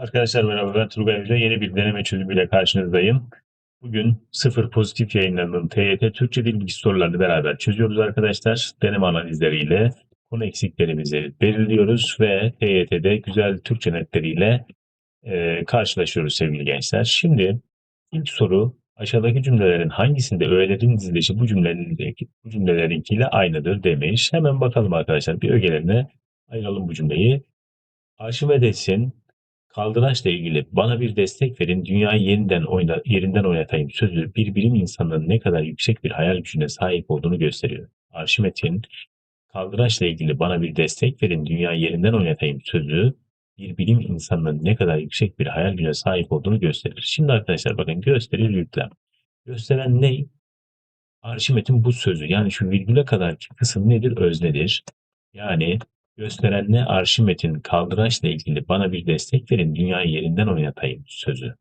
Arkadaşlar merhaba ben Turgay Hoca. Yeni bir deneme çözümüyle karşınızdayım. Bugün sıfır pozitif yayınlanan TYT Türkçe Dil Bilgisi sorularını beraber çözüyoruz arkadaşlar. Deneme analizleriyle konu eksiklerimizi belirliyoruz ve TYT'de güzel Türkçe netleriyle e, karşılaşıyoruz sevgili gençler. Şimdi ilk soru aşağıdaki cümlelerin hangisinde öğelerin dizilişi bu cümlelerin bu cümlelerinkiyle aynıdır demiş. Hemen bakalım arkadaşlar bir ögelerine ayıralım bu cümleyi. Arşimedes'in kaldıraçla ilgili bana bir destek verin, dünyayı yeniden oyna, yerinden oynatayım sözü bir bilim insanının ne kadar yüksek bir hayal gücüne sahip olduğunu gösteriyor. Arşimet'in kaldıraçla ilgili bana bir destek verin, dünyayı yerinden oynatayım sözü bir bilim insanının ne kadar yüksek bir hayal gücüne sahip olduğunu gösterir. Şimdi arkadaşlar bakın gösterir yüklem. Gösteren ne? Arşimet'in bu sözü yani şu virgüle kadarki kısım nedir? Öznedir. Yani gösteren ne? Arşimet'in kaldıraçla ilgili bana bir destek verin dünyayı yerinden oynatayım sözü.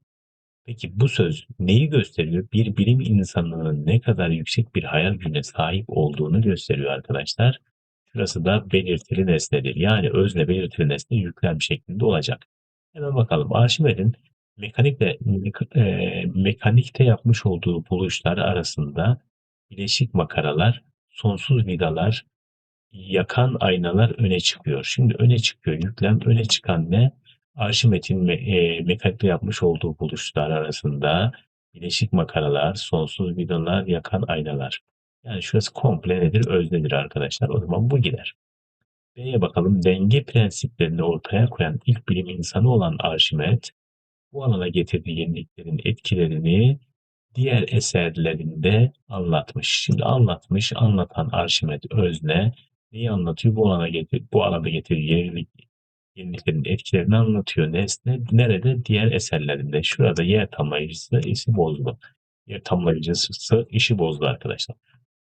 Peki bu söz neyi gösteriyor? Bir bilim insanının ne kadar yüksek bir hayal gücüne sahip olduğunu gösteriyor arkadaşlar. Şurası da belirtili nesnedir. Yani özne belirtili nesne yüklem şeklinde olacak. Hemen bakalım. Arşimet'in mekanikle, e, mekanikte yapmış olduğu buluşlar arasında bileşik makaralar, sonsuz vidalar, yakan aynalar öne çıkıyor. Şimdi öne çıkıyor yüklem. Öne çıkan ne? Arşimet'in me e, mekanikle yapmış olduğu buluşlar arasında bileşik makaralar, sonsuz vidalar, yakan aynalar. Yani şurası komple nedir? Öznedir arkadaşlar. O zaman bu gider. B'ye bakalım. Denge prensiplerini ortaya koyan ilk bilim insanı olan Arşimet, bu alana getirdiği yeniliklerin etkilerini diğer eserlerinde anlatmış. Şimdi anlatmış, anlatan Arşimet özne neyi anlatıyor? Bu alana getir, bu alanda getirdiği yenilik, yeniliklerin etkilerini anlatıyor. Nesne nerede? Diğer eserlerinde. Şurada yer tamlayıcısı işi bozdu. Yer tamlayıcısı işi bozdu arkadaşlar.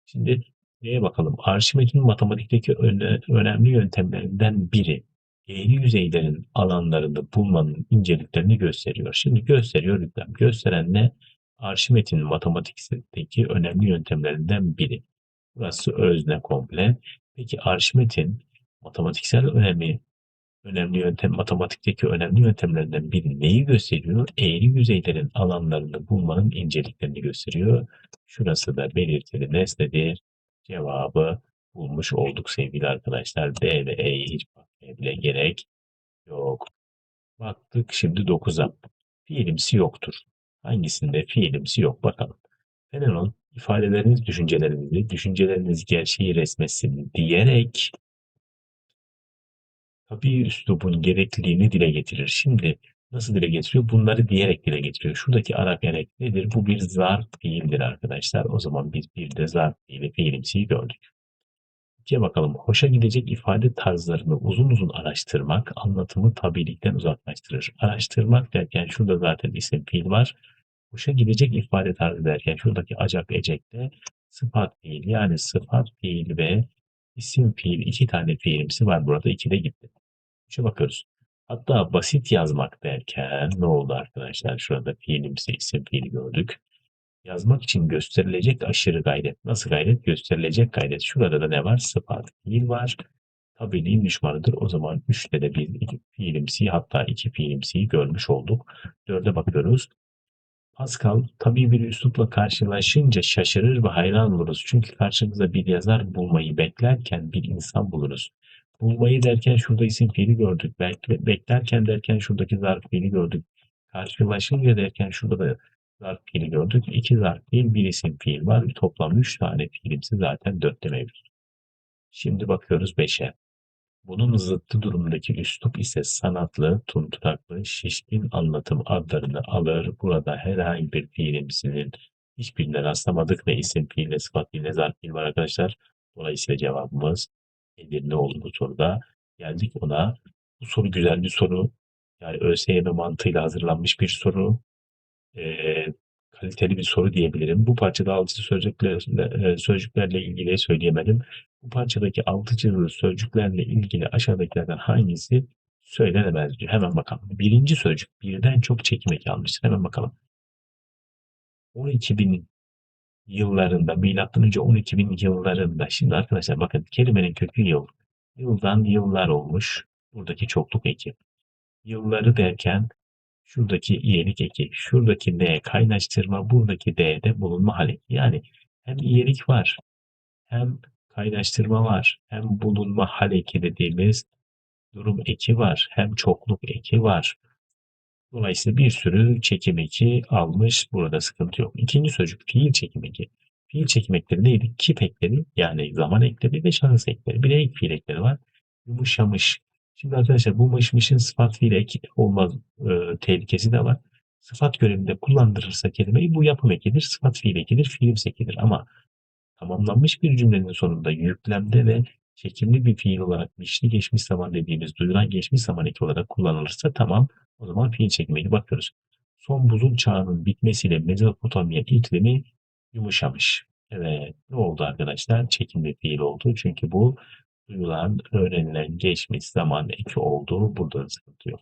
Şimdi neye bakalım? Arşimet'in matematikteki öne, önemli yöntemlerinden biri eğri yüzeylerin alanlarında bulmanın inceliklerini gösteriyor. Şimdi gösteriyor yüklem. Gösteren ne? Arşimet'in matematikteki önemli yöntemlerinden biri. Burası özne komple. Peki Arşimet'in matematiksel önemi önemli yöntem, matematikteki önemli yöntemlerinden biri neyi gösteriyor? Eğri yüzeylerin alanlarını bulmanın inceliklerini gösteriyor. Şurası da belirtili nesnedir. Cevabı bulmuş olduk sevgili arkadaşlar. B ve E'ye hiç bakmaya bile gerek yok. Baktık şimdi 9'a. Fiilimsi yoktur. Hangisinde fiilimsi yok bakalım. Fenomen ifadeleriniz düşüncelerinizi, düşünceleriniz gerçeği resmetsin diyerek tabii üslubun gerekliliğini dile getirir. Şimdi nasıl dile getiriyor? Bunları diyerek dile getiriyor. Şuradaki ara gerek nedir? Bu bir zarf fiildir arkadaşlar. O zaman biz bir de zarf fiili fiilimsiyi gördük. İkiye bakalım. Hoşa gidecek ifade tarzlarını uzun uzun araştırmak anlatımı tabiilikten uzaklaştırır. Araştırmak derken şurada zaten isim fiil var. Hoşa gidecek ifade tarzı derken şuradaki acak ecekte sıfat fiil yani sıfat fiil ve isim fiil iki tane fiilimsi var burada. iki de gitti. Şu bakıyoruz. Hatta basit yazmak derken ne oldu arkadaşlar? Şurada fiilimsi isim fiil gördük. Yazmak için gösterilecek aşırı gayret. Nasıl gayret? Gösterilecek gayret. Şurada da ne var? Sıfat fiil var. Tabi'nin düşmanıdır. O zaman 3'te de biz iki fiilimsi hatta iki fiilimsiyi görmüş olduk. 4'e bakıyoruz. Pascal tabii bir üslupla karşılaşınca şaşırır ve hayran oluruz. Çünkü karşımıza bir yazar bulmayı beklerken bir insan buluruz. Bulmayı derken şurada isim fiili gördük. Bekle, beklerken derken şuradaki zarf fiili gördük. Karşılaşınca derken şurada da zarf fiili gördük. İki zarf fiil, bir isim fiil var. Toplam üç tane fiilimsi zaten dörtte mevcut. Şimdi bakıyoruz beşe. Bunun zıttı durumdaki üslup ise sanatlı, tunturaklı, şişkin anlatım adlarını alır. Burada herhangi bir fiilimsinin hiçbirine rastlamadık. Ne isim fiil, ne sıfat fiil, ne zarf fiil var arkadaşlar. Dolayısıyla cevabımız Edirne oldu bu soruda. Geldik ona. Bu soru güzel bir soru. Yani ÖSYM mantığıyla hazırlanmış bir soru. Ee, kaliteli bir soru diyebilirim. Bu parçada altıcı sözcüklerle, sözcüklerle ilgili söyleyemedim. Bu parçadaki altıcılı sözcüklerle ilgili aşağıdakilerden hangisi söylenemez diyor. Hemen bakalım. Birinci sözcük birden çok çekim eki almıştır. Hemen bakalım. 12 bin yıllarında, milattan önce 12 bin yıllarında. Şimdi arkadaşlar bakın kelimenin kökü yıl. Yıldan yıllar olmuş. Buradaki çokluk eki. Yılları derken Şuradaki iyelik eki, şuradaki D kaynaştırma, buradaki D'de bulunma hali. Yani hem iyelik var, hem kaynaştırma var, hem bulunma hal eki dediğimiz durum eki var, hem çokluk eki var. Dolayısıyla bir sürü çekim eki almış. Burada sıkıntı yok. İkinci sözcük fiil çekim eki. Fiil çekim ekleri neydi? Kip ekleri yani zaman ekleri ve şahıs ekleri. Bir de ek fiil ekleri var. Yumuşamış. Şimdi arkadaşlar bu mışmışın sıfat fiil ek olmaz e, tehlikesi de var. Sıfat görevinde kullandırırsa kelimeyi bu yapım ekidir. Sıfat fiil ekidir. Fiilimsi ekidir. Ama tamamlanmış bir cümlenin sonunda yüklemde ve çekimli bir fiil olarak mişli geçmiş zaman dediğimiz duyulan geçmiş zaman eki olarak kullanılırsa tamam o zaman fiil çekimine bakıyoruz. Son buzul çağının bitmesiyle Mezopotamya iklimi yumuşamış. Evet ne oldu arkadaşlar? Çekimli fiil oldu. Çünkü bu duyulan, öğrenilen geçmiş zaman eki olduğu burada da sıkıntı yok.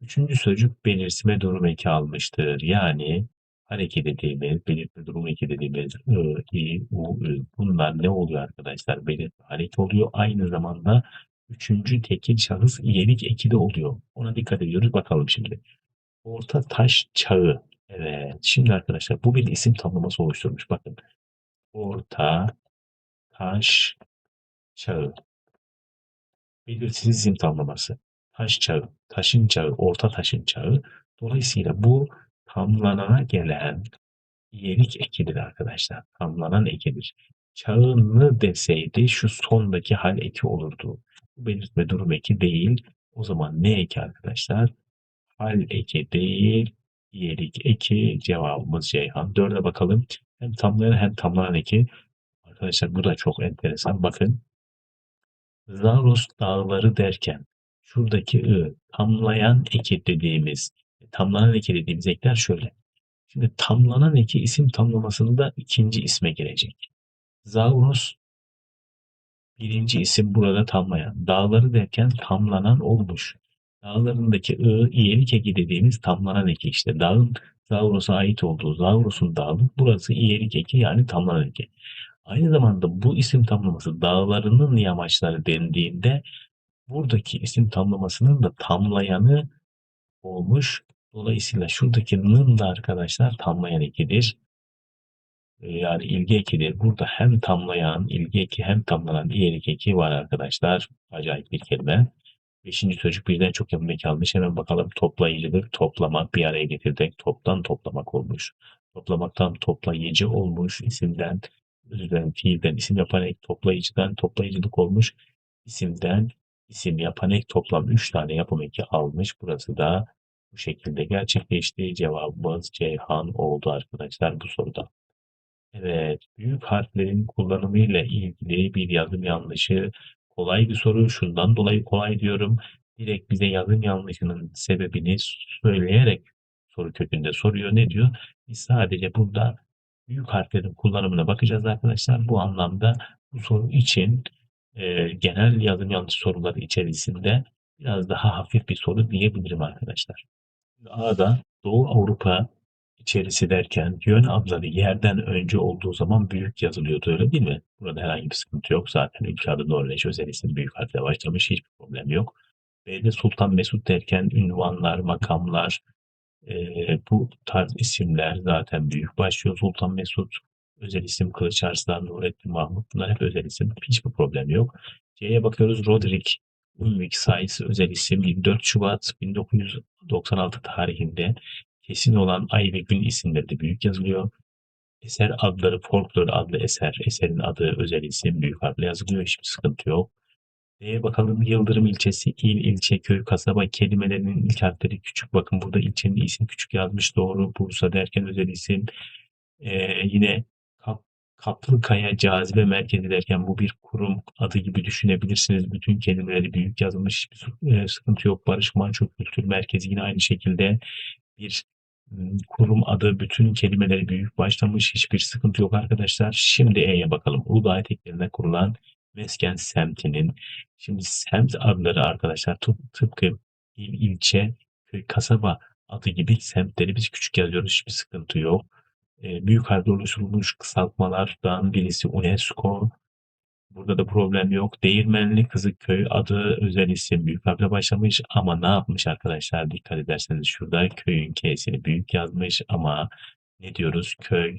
Üçüncü sözcük belirsime durum eki almıştır. Yani hareket dediğimiz, belirtme durum eki dediğimiz ı, i, u, ü. Bunlar ne oluyor arkadaşlar? Belirtme hareket oluyor. Aynı zamanda üçüncü tekil şahıs iyelik eki de oluyor. Ona dikkat ediyoruz. Bakalım şimdi. Orta taş çağı. Evet. Şimdi arkadaşlar bu bir isim tamlaması oluşturmuş. Bakın. Orta taş çağı. Belirsiz isim tamlaması. Taş çağı, taşın çağı, orta taşın çağı. Dolayısıyla bu tamlanana gelen iyelik ekidir arkadaşlar. Tamlanan ekidir. Çağını deseydi şu sondaki hal eki olurdu. Bu belirtme durum eki değil. O zaman ne eki arkadaşlar? Hal eki değil, iyelik eki. Cevabımız Ceyhan. Dörde bakalım. Hem tamlayan hem tamlanan eki. Arkadaşlar bu da çok enteresan. Bakın. Zaros dağları derken şuradaki ı tamlayan eki dediğimiz, tamlanan eki dediğimiz ekler şöyle. Şimdi tamlanan eki isim tamlamasında ikinci isme girecek. Zavros birinci isim burada tamlayan. Dağları derken tamlanan olmuş. Dağlarındaki ı, iyelik eki dediğimiz tamlanan eki işte. Dağın Zavros'a ait olduğu Zavros'un dağı burası iyelik eki yani tamlanan eki. Aynı zamanda bu isim tamlaması dağlarının yamaçları dendiğinde buradaki isim tamlamasının da tamlayanı olmuş. Dolayısıyla şuradaki nın da arkadaşlar tamlayan ekidir. Ee, Yani ilgi ekidir. Burada hem tamlayan, ilgi eki hem tamlanan iyilik eki var arkadaşlar. Acayip bir kelime. Beşinci sözcük birden çok yapım eki almış. Hemen bakalım toplayıcıdır. Toplamak, bir araya getirmek, toptan toplamak olmuş. Toplamaktan toplayıcı olmuş. isimden, özür dilerim, fiilden isim yapan ek, toplayıcıdan toplayıcılık olmuş. İsimden isim yapan ek toplam 3 tane yapım eki almış. Burası da bu şekilde gerçekleşti. Cevabımız Ceyhan oldu arkadaşlar bu soruda. Evet, büyük harflerin kullanımı ile ilgili bir yazım yanlışı kolay bir soru. Şundan dolayı kolay diyorum. Direkt bize yazım yanlışının sebebini söyleyerek soru kökünde soruyor. Ne diyor? Biz sadece burada büyük harflerin kullanımına bakacağız arkadaşlar. Bu anlamda bu soru için e, genel yazım yanlışı soruları içerisinde biraz daha hafif bir soru diyebilirim arkadaşlar. A'da Doğu Avrupa içerisi derken yön adları yerden önce olduğu zaman büyük yazılıyordu öyle değil mi? Burada herhangi bir sıkıntı yok. Zaten ülke adı Norveç özel isim büyük harfle başlamış. Hiçbir problem yok. B'de Sultan Mesut derken ünvanlar, makamlar, eee, bu tarz isimler zaten büyük başlıyor. Sultan Mesut, özel isim Kılıç Arslan, Nurettin Mahmut bunlar hep özel isim. Hiçbir problem yok. C'ye bakıyoruz. Roderick, Ulvik sayısı özel isim 24 Şubat 1996 tarihinde kesin olan ay ve gün isimleri de büyük yazılıyor. Eser adları Folklor adlı eser. Eserin adı özel isim büyük harfle yazılıyor. Hiçbir sıkıntı yok. D'ye bakalım Yıldırım ilçesi, il, ilçe, köy, kasaba kelimelerinin ilk harfleri küçük. Bakın burada ilçenin isim küçük yazmış doğru. Bursa derken özel isim. Ee, yine Kaplıkaya Cazibe Merkezi derken bu bir kurum adı gibi düşünebilirsiniz. Bütün kelimeleri büyük yazılmış. Hiçbir e, sıkıntı yok. Barış Manço Kültür Merkezi yine aynı şekilde bir kurum adı bütün kelimeleri büyük başlamış. Hiçbir sıkıntı yok arkadaşlar. Şimdi E'ye bakalım. Uludağ eteklerine kurulan Mesken semtinin şimdi semt adları arkadaşlar tıp- tıpkı il, ilçe, kasaba adı gibi semtleri biz küçük yazıyoruz. Hiçbir sıkıntı yok. Büyük harfle oluşturulmuş kısaltmalardan birisi UNESCO Burada da problem yok. Değirmenli Kızıkköy adı özel isim büyük harfle başlamış ama ne yapmış arkadaşlar? Dikkat ederseniz şurada köyün K'sini büyük yazmış ama ne diyoruz? Köy,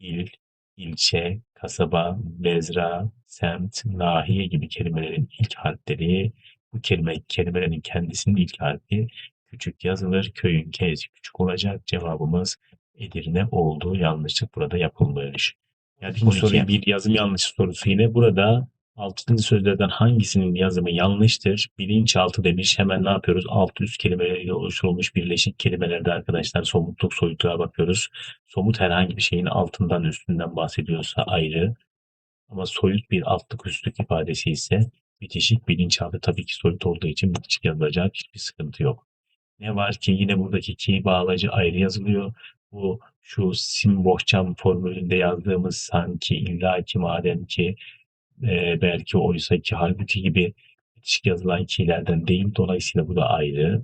il, ilçe, kasaba, mezra, semt, nahiye gibi kelimelerin ilk harfleri bu kelime kelimelerin kendisinin ilk harfi küçük yazılır. Köyün K'si küçük olacak. Cevabımız Edirne olduğu yanlışlık burada yapılmış. Yani bu soruyu bir yazım yanlışı sorusu yine burada altılı sözlerden hangisinin yazımı yanlıştır? Bilinçaltı demiş. Hemen ne yapıyoruz? Alt üst kelimeleriyle oluşturulmuş birleşik kelimelerde arkadaşlar somutluk soyutluğa bakıyoruz. Somut herhangi bir şeyin altından üstünden bahsediyorsa ayrı. Ama soyut bir altlık üstlük ifadesi ise bitişik bilinçaltı tabii ki soyut olduğu için bitişik yazılacak hiçbir sıkıntı yok. Ne var ki yine buradaki ki bağlacı ayrı yazılıyor. Bu şu sim bohçam formülünde yazdığımız sanki illaki madem ki e, belki oysa ki halbuki gibi bitişik yazılan ki'lerden değil. Dolayısıyla bu da ayrı.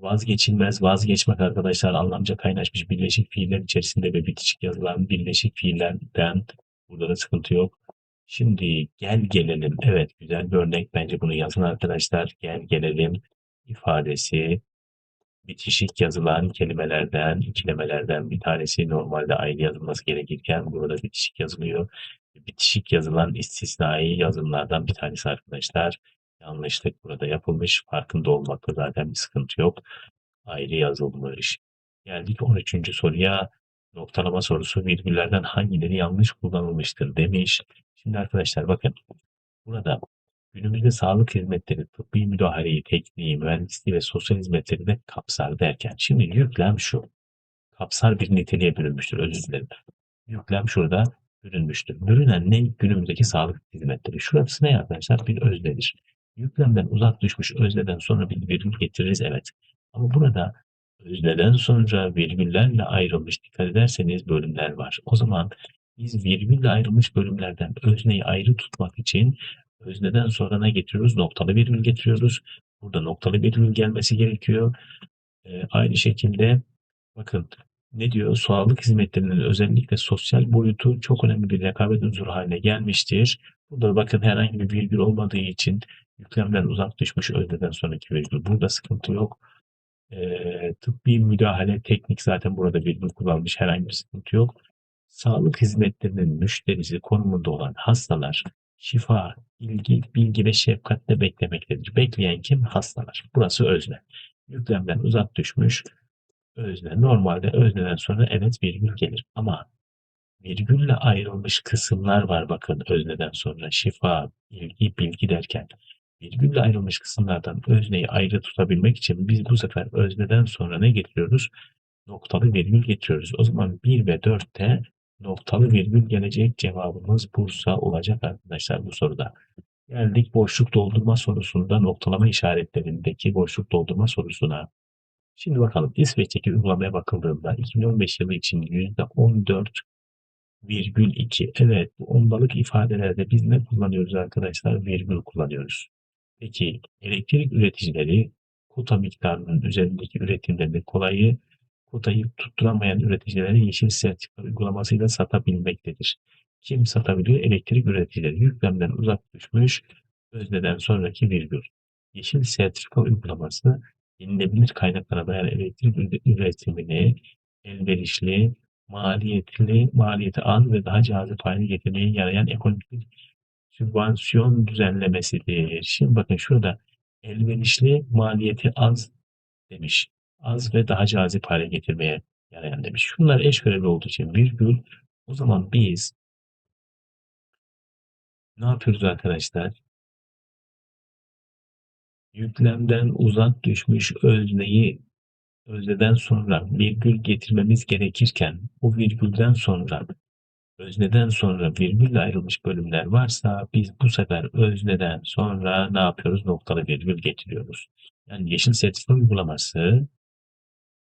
Vazgeçilmez, vazgeçmek arkadaşlar anlamca kaynaşmış birleşik fiiller içerisinde ve bitişik yazılan birleşik fiillerden burada da sıkıntı yok. Şimdi gel gelelim. Evet güzel bir örnek. Bence bunu yazın arkadaşlar. Gel gelelim ifadesi bitişik yazılan kelimelerden, ikilemelerden bir tanesi normalde aynı yazılması gerekirken burada bitişik yazılıyor. Bitişik yazılan istisnai yazımlardan bir tanesi arkadaşlar. Yanlışlık burada yapılmış. Farkında olmakta zaten bir sıkıntı yok. Ayrı yazılmış. Geldik 13. soruya. Noktalama sorusu virgüllerden hangileri yanlış kullanılmıştır demiş. Şimdi arkadaşlar bakın. Burada günümüzde sağlık hizmetleri, tıbbi müdahaleyi, tekniği, mühendisliği ve sosyal hizmetleri de kapsar derken şimdi yüklem şu. Kapsar bir niteliğe bürünmüştür. Özür dilerim. Yüklem şurada bürünmüştür. Bürünen ne? Günümüzdeki sağlık hizmetleri. Şurası ne arkadaşlar? Bir öznedir. Yüklemden uzak düşmüş özneden sonra bir virgül getiririz evet. Ama burada özneden sonra virgüllerle ayrılmış dikkat ederseniz bölümler var. O zaman biz virgülle ayrılmış bölümlerden özneyi ayrı tutmak için özneden sonra ne getiriyoruz? Noktalı virgül getiriyoruz. Burada noktalı virgül gelmesi gerekiyor. Ee, aynı şekilde bakın ne diyor? Sağlık hizmetlerinin özellikle sosyal boyutu çok önemli bir rekabet unsuru haline gelmiştir. Burada bakın herhangi bir virgül olmadığı için yüklemden uzak düşmüş özneden sonraki virgül. Burada sıkıntı yok. Ee, tıbbi müdahale teknik zaten burada virgül kullanmış herhangi bir sıkıntı yok. Sağlık hizmetlerinin müşterisi konumunda olan hastalar şifa, ilgi, bilgi ve şefkatle beklemektedir. Bekleyen kim? Hastalar. Burası özne. Yüklemden uzak düşmüş özne. Normalde özneden sonra evet virgül gelir. Ama virgülle ayrılmış kısımlar var bakın özneden sonra. Şifa, ilgi, bilgi derken. Virgülle ayrılmış kısımlardan özneyi ayrı tutabilmek için biz bu sefer özneden sonra ne getiriyoruz? Noktalı virgül getiriyoruz. O zaman 1 ve 4'te noktalı virgül gelecek cevabımız Bursa olacak arkadaşlar bu soruda. Geldik boşluk doldurma sorusunda noktalama işaretlerindeki boşluk doldurma sorusuna. Şimdi bakalım İsveç'teki uygulamaya bakıldığında 2015 yılı için %14,2 evet bu ondalık ifadelerde biz ne kullanıyoruz arkadaşlar? Virgül kullanıyoruz. Peki elektrik üreticileri kota miktarının üzerindeki üretimlerini kolayı kotayı tutturamayan üreticilere yeşil sertifika uygulamasıyla satabilmektedir. Kim satabiliyor? Elektrik üreticileri. Yüklemden uzak düşmüş özneden sonraki virgül. Yeşil sertifika uygulaması yenilebilir kaynaklara dayalı elektrik üretimini elverişli, maliyetli, maliyeti az ve daha cazip hale getirmeye yarayan ekonomik bir sübvansiyon düzenlemesidir. Şimdi bakın şurada elverişli, maliyeti az demiş az ve daha cazip hale getirmeye yarayan demiş. Şunlar eş görevli olduğu için virgül o zaman biz ne yapıyoruz arkadaşlar? Yüklemden uzak düşmüş özneyi özneden sonra virgül getirmemiz gerekirken o virgülden sonra özneden sonra virgülle ayrılmış bölümler varsa biz bu sefer özneden sonra ne yapıyoruz? Noktalı virgül getiriyoruz. Yani yeşil sertifika uygulaması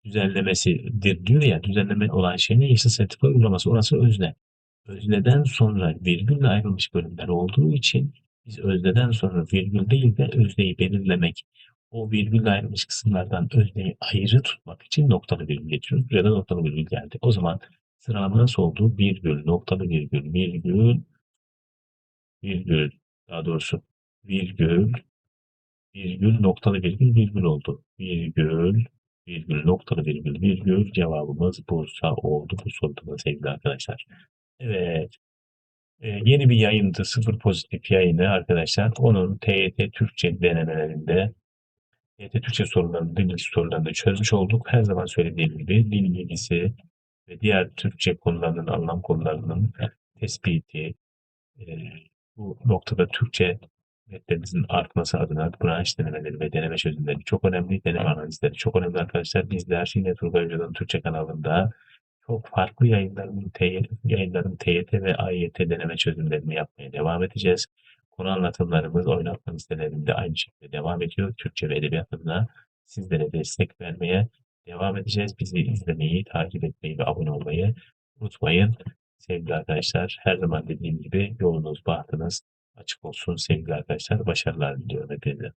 düzenlemesidir diyor ya düzenleme olan şey ne? Yeşil sertifika uygulaması. Orası özne. Özneden sonra virgülle ayrılmış bölümler olduğu için biz özneden sonra virgül değil de özneyi belirlemek, o virgülle ayrılmış kısımlardan özneyi ayrı tutmak için noktalı virgül getiriyoruz. Buraya da noktalı virgül geldi. O zaman sıralama nasıl oldu? Virgül, noktalı virgül, virgül, virgül daha doğrusu virgül virgül noktalı virgül virgül oldu. Virgül virgül noktalı virgül virgül cevabımız Bursa oldu bu soruda da sevgili arkadaşlar. Evet. Ee, yeni bir yayındı. Sıfır pozitif yayını arkadaşlar. Onun TYT Türkçe denemelerinde TYT Türkçe sorularını, dil bilgisi sorularını çözmüş olduk. Her zaman söylediğim gibi dil bilgisi ve diğer Türkçe konularının, anlam konularının tespiti, e, bu noktada Türkçe netlerimizin artması adına branş denemeleri ve deneme çözümleri çok önemli. Deneme analizleri çok önemli arkadaşlar. Bizler yine Turgay Hoca'nın Türkçe kanalında çok farklı yayınların, TYT, yayınların TYT ve AYT deneme çözümlerini yapmaya devam edeceğiz. Konu anlatımlarımız, oynatma listelerinde aynı şekilde devam ediyor. Türkçe ve edebiyat adına sizlere destek vermeye devam edeceğiz. Bizi izlemeyi, takip etmeyi ve abone olmayı unutmayın. Sevgili arkadaşlar, her zaman dediğim gibi yolunuz, bahtınız açık olsun sevgili arkadaşlar. Başarılar diliyorum hepinize.